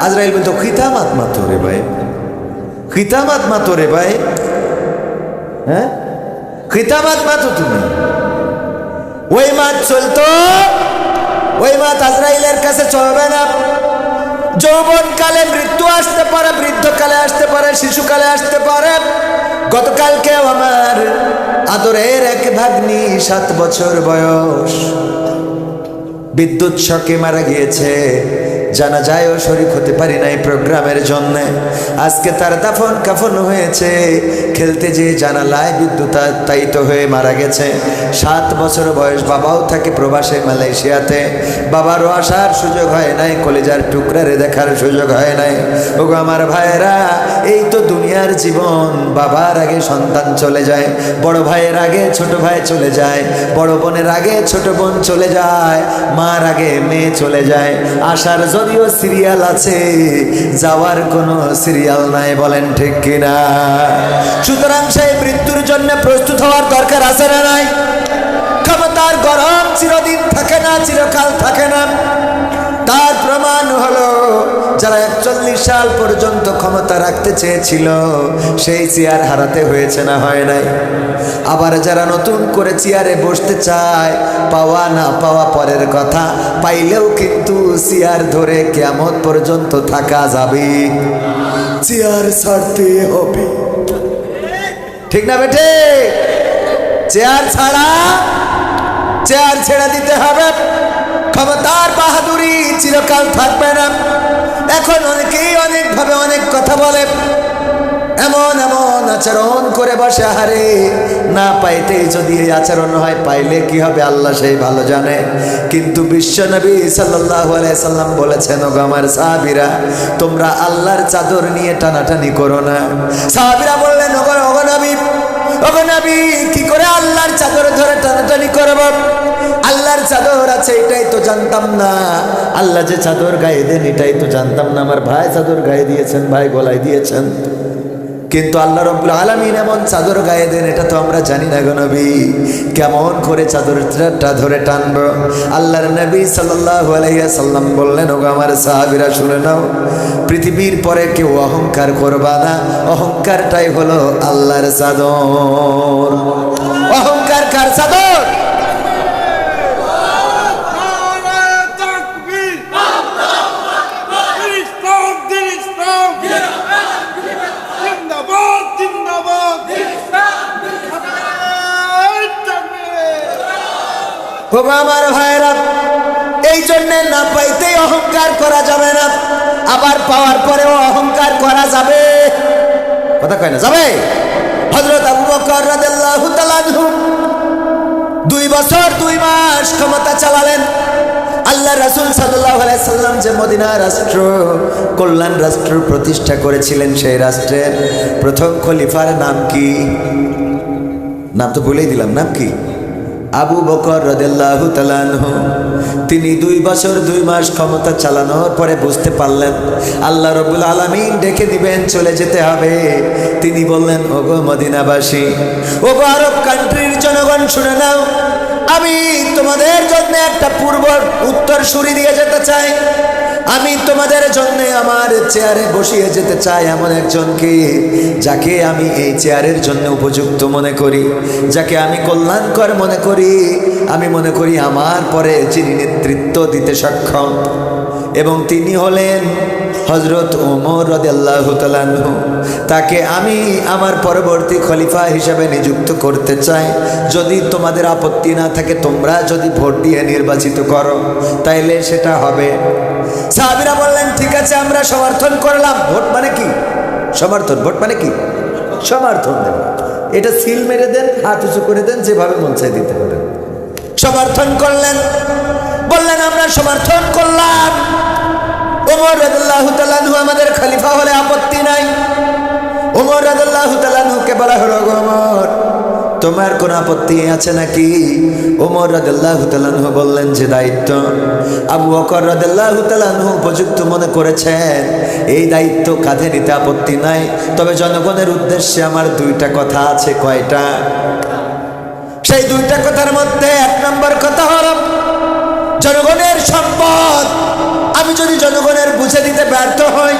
আজরাইল বলতো, খিতামাত মাতো রে ভাই। খিতামাত মাতো রে ভাই। হ্যাঁ? খিতামাত মাতো তুমি। ওই মাছ চলতো, ওই মাছ আজরাইলের কাছে চলবে না। যৌবনকালে মৃত্যু আসতে পারে, বৃদ্ধকালে আসতে পারে, শিশুকালে আসতে পারে। গতকালকে আমার আদরের এক ভাগ্নি সাত বছর বয়স। বিদ্যুৎ শকে মারা গিয়েছে। জানা যায়ও শরিক হতে পারি নাই প্রোগ্রামের জন্য। আজকে তার দাফন কাফন হয়েছে। খেলতে যে জানালায় বিদ্যুৎ তাইত হয়ে মারা গেছে। সাত বছর বয়স বাবাও থাকে প্রবাসে মালয়েশিয়াতে। বাবারও আসার সুযোগ হয় নাই, কলেজার টুকরারে দেখার সুযোগ হয় নাই। ওগো আমার ভাইয়েরা, এই তো দুনিয়ার জীবন। বাবার আগে সন্তান চলে যায়, বড় ভাইয়ের আগে ছোট ভাই চলে যায়, বড় বোনের আগে ছোট বোন চলে যায়, মার আগে মেয়ে চলে যায়। আসার যদিও সিরিয়াল আছে, যাওয়ার কোনো সিরিয়াল নাই, বলেন ঠিক কিনা? সুতরাং সেই মৃত্যুর জন্য প্রস্তুত হওয়ার দরকার আছে না নাই? ক্ষমতার গরম চিরদিন থাকে না, চিরকাল থাকে না। তার প্রমাণ হলো যারা একচল্লিশ সাল পর্যন্ত ক্ষমতা রাখতে চেয়েছিল, সেই চেয়ার হারাতে হয়েছে না, হয় নাই। আবার যারা নতুন করে চেয়ারে বসতে চায়, পাওয়া না পাওয়া পরের কথা, পাইলেও কিন্তু চেয়ার ধরে কেমন পর্যন্ত থাকা যাবে। চেয়ার ছাড়তে হবে। ঠিক না বেটে চেয়ার ছাড়া, চেয়ার ছেড়ে দিতে হবে। ক্ষমতার বাহাদুরি চিরকাল থাকবে না। এখন অনেকেই অনেকভাবে অনেক কথা বলে। এমন এমন আচরণ করে বসে হারে না পাইতে যদি এই আচরণ হয়, পাইলে কি হবে আল্লাহ সেই ভালো জানে। কিন্তু বিশ্বনবী সাল্লাহ সাল্লাম বলেছেন সাহাবিরা, তোমরা আল্লাহর চাদর নিয়ে টানাটানি করো না। সাহাবিরা বললেন, ওগো ওগো কি করে আল্লাহর চাদর ধরে টানাটানি করব? আল্লাহর চাদর আছে, এটাই তো জানতাম না। আল্লাহ যে চাদর গায়ে দেন, এটাই তো জানতাম না। আমার ভাই চাদর গায়ে দিয়েছেন, ভাই গলায় দিয়েছেন। কিন্তু আল্লাহ রব্বুল আলমিন এমন চাদর গায়ে দেন, এটা তো আমরা জানি না গো নবী। কেমন করে চাদরটা ধরে টানব। আল্লাহর নবী সাল্লাহ সাল্লাম বললেন, ওগো আমার সাহাবিরা, শুনে নাও। পৃথিবীর পরে কেউ অহংকার করবা না। অহংকারটাই হলো আল্লাহর চাদর। অহংকার কার চাদর? ওগো আমার ভাইরা এই জন্যে না পাইতেই অহংকার করা যাবে না, আবার পাওয়ার পরেও অহংকার করা যাবে। কথা কয় না, যাবে? হজরত আবু বকর রাদিয়াল্লাহু তাআলা দুই বছর দুই মাস ক্ষমতা চালালেন। আল্লাহ রাসূল আলাইহি সাল্লাম যে মদিনা রাষ্ট্র, কল্যাণ রাষ্ট্র প্রতিষ্ঠা করেছিলেন সেই রাষ্ট্রের প্রথম খলিফার নাম কি? নাম তো বলেই দিলাম, নাম কি? আবু বকর রদেল্লাহ তালানহ তিনি দুই বছর দুই মাস ক্ষমতা চালানোর পরে বুঝতে পারলেন, আল্লাহ রবুল আলমিন ডেকে দিবেন, চলে যেতে হবে। তিনি বললেন, ওগো মদিনাবাসী ও গো আরব কান্ট্রির জনগণ, শুনে নাও, আমি তোমাদের জন্য একটা পূর্ব উত্তর সুরি দিয়ে যেতে চাই। আমি তোমাদের জন্য আমার চেয়ারে বসিয়ে যেতে চাই এমন একজনকে, যাকে আমি এই চেয়ারের জন্য উপযুক্ত মনে করি, যাকে আমি কল্যাণকর মনে করি। আমি মনে করি আমার পরে যিনি নেতৃত্ব দিতে সক্ষম, এবং তিনি হলেন হজরত ওমর রদাল্লাহ তাকে আমি আমার পরবর্তী খলিফা হিসাবে নিযুক্ত করতে চাই। যদি তোমাদের আপত্তি না থাকে, তোমরা যদি ভোট দিয়ে নির্বাচিত করো, তাইলে সেটা হবে। সাহাবিরা বললেন, ঠিক আছে, আমরা সমর্থন করলাম। ভোট মানে কি? সমর্থন। ভোট মানে কি? সমর্থন দেব এটা সিল মেরে দেন, হাত উঁচু করে দেন, যেভাবে মন চাই দিতে পারেন সমর্থন করলেন। বললেন, আমরা সমর্থন করলাম। ওমর তাআলাহু আমাদের খলিফা হলে আপত্তি নাই। ওমর তাআলাহুকে বলা হলো ওমর, তোমার কোন আপত্তি আছে নাকি? ওমর রাদিয়াল্লাহু তাআলাহু বললেন, যে দায়িত্ব। আবু বকর রাদিয়াল্লাহু তাআলাহু উপযুক্ত মনে করেছেন, এই দায়িত্ব কাঁধে নিতে আপত্তি নাই। তবে জনগণের উদ্দেশ্যে আমার দুইটা কথা আছে, কয়টা? সেই দুইটা কথার মধ্যে এক নম্বর কথা হলো, জনগণের সম্পদ আমি যদি জনগণের বুঝে দিতে ব্যর্থ হই,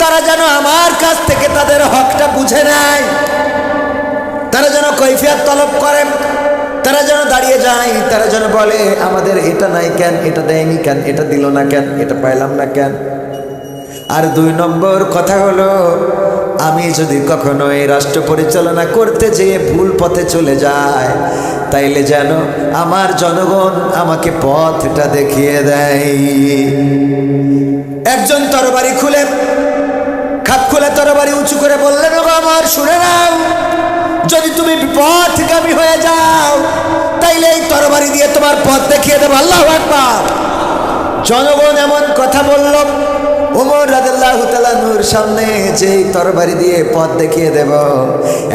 তারা যেন আমার কাছ থেকে তাদের হকটা বুঝে নেয়। তারা যেন কৈফিয়াত তলব করেন তারা যেন দাঁড়িয়ে যায়, তারা যেন বলে, আমাদের এটা নাই কেন, এটা দেয়নি কেন, এটা দিল না কেন, এটা পাইলাম না কেন? আর দুই নম্বর কথা হলো, আমি যদি কখনো এই রাষ্ট্র পরিচালনা করতে যেয়ে ভুল পথে চলে যায় তাইলে যেন আমার জনগণ আমাকে পথটা দেখিয়ে দেয়। একজন তরবারি খুলে, খাপ খুলে তরবারি উঁচু করে বললেন, "ওগো আমার, শুনে নাও। যদি তুমি বিপথগামী হয়ে যাও, তাইলে এই তরবারি দিয়ে তোমার পথ দেখিয়ে দেবো। আল্লাহ আকবার। জনগণ এমন কথা বলল ওমর রাজাল্লাহ তালানুর সামনে যেই তরবারি দিয়ে পথ দেখিয়ে দেব।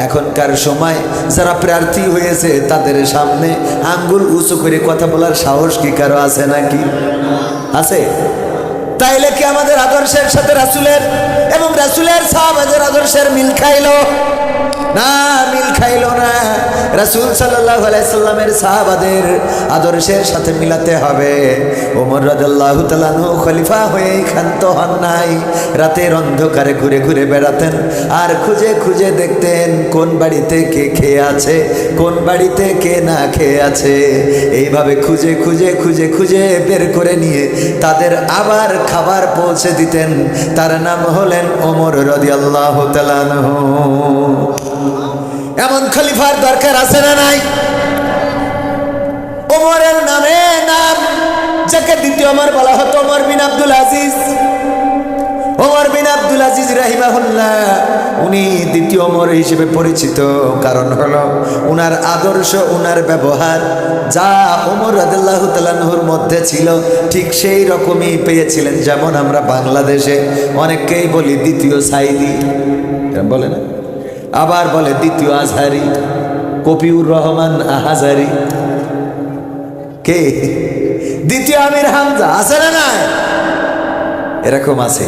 এখনকার সময় যারা প্রার্থী হয়েছে, তাদের সামনে আঙ্গুল উঁচু করে কথা বলার সাহস কি কারও আছে নাকি? আছে? তাইলে কি আমাদের আদর্শের সাথে রাসুলের এবং রাসুলের সাহাবাদের আদর্শের মিল খাইলো? না, মিল খাইলো না। রাসুল সাল্লাহ সাহাবাদের আদর্শের সাথে মিলাতে হবে। ওমর রাজাল্লাহ তালানু খলিফা হয়ে ক্ষান্ত হন নাই। রাতের অন্ধকারে ঘুরে ঘুরে বেড়াতেন। আর খুঁজে খুঁজে দেখতেন কোন বাড়িতে কে খেয়ে আছে, কোন বাড়িতে কে না খেয়ে আছে। এইভাবে খুঁজে খুঁজে খুঁজে খুঁজে বের করে নিয়ে তাদের আবার খাবার পৌঁছে দিতেন। তার নাম হলেন ওমর রদিয়াল্লাহ তালানহু এমন খলিফার দরকার আছে না নাই? ওমরের নামে নাম, যাকে দ্বিতীয় ওমর বলা হতো, ওমর বিন আব্দুল আজিজ। ওমর বিন আব্দুল আজিজ রাহিমাহুল্লাহ, উনি দ্বিতীয় ওমর হিসেবে পরিচিত। কারণ হলো, উনার আদর্শ, উনার ব্যবহার, যা ওমর রাদিল্লাহ তালাহুর মধ্যে ছিল, ঠিক সেই রকমই পেয়েছিলেন। যেমন আমরা বাংলাদেশে অনেককেই বলি দ্বিতীয় সাইদি। বলে না? আবার বলে দ্বিতীয় আজহারি, কপিউর রহমান আহাজারি। কে? দ্বিতীয় আমির হামজা, আছে না নাই? এরকম আছে।